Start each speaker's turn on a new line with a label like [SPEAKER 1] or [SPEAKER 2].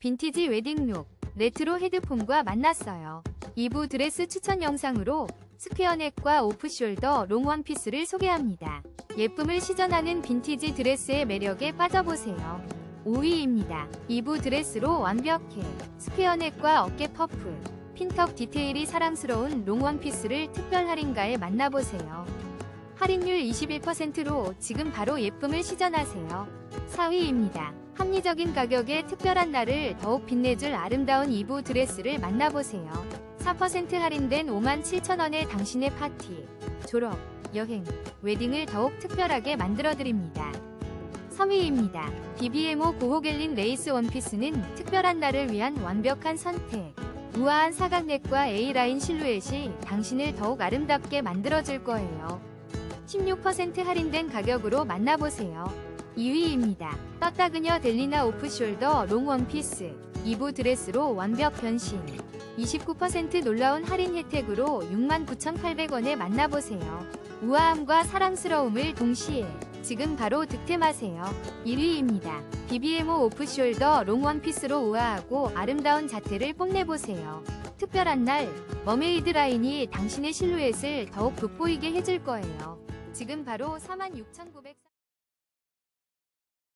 [SPEAKER 1] 빈티지 웨딩룩, 레트로 헤드폰과 만났어요. 2부 드레스 추천 영상으로 스퀘어넥과 오프숄더 롱 원피스를 소개합니다. 예쁨을 시전하는 빈티지 드레스의 매력에 빠져보세요. 5위입니다. 2부 드레스로 완벽해. 스퀘어넥과 어깨 퍼프, 핀턱 디테일이 사랑스러운 롱 원피스를 특별 할인가에 만나보세요. 할인율 21%로 지금 바로 예쁨을 시전하세요. 4위입니다. 합리적인 가격에 특별한 날을 더욱 빛내줄 아름다운 2부 드레스를 만나보세요. 4% 할인된 57,000원에 당신의 파티, 졸업, 여행, 웨딩을 더욱 특별하게 만들어드립니다. 3위입니다. BBMO 고호겔린 레이스 원피스는 특별한 날을 위한 완벽한 선택. 우아한 사각넥과 A라인 실루엣이 당신을 더욱 아름답게 만들어줄 거예요. 16% 할인된 가격으로 만나보세요. 2위입니다. 떴다 그녀 델리나 오프숄더 롱 원피스 2부 드레스로 완벽 변신 29% 놀라운 할인 혜택으로 69,800원에 만나보세요. 우아함과 사랑스러움을 동시에 지금 바로 득템하세요. 1위입니다. BBMO 오프숄더 롱 원피스로 우아하고 아름다운 자태를 뽐내보세요. 특별한 날, 머메이드 라인이 당신의 실루엣을 더욱 돋보이게 해줄 거예요. 지금 바로 46,900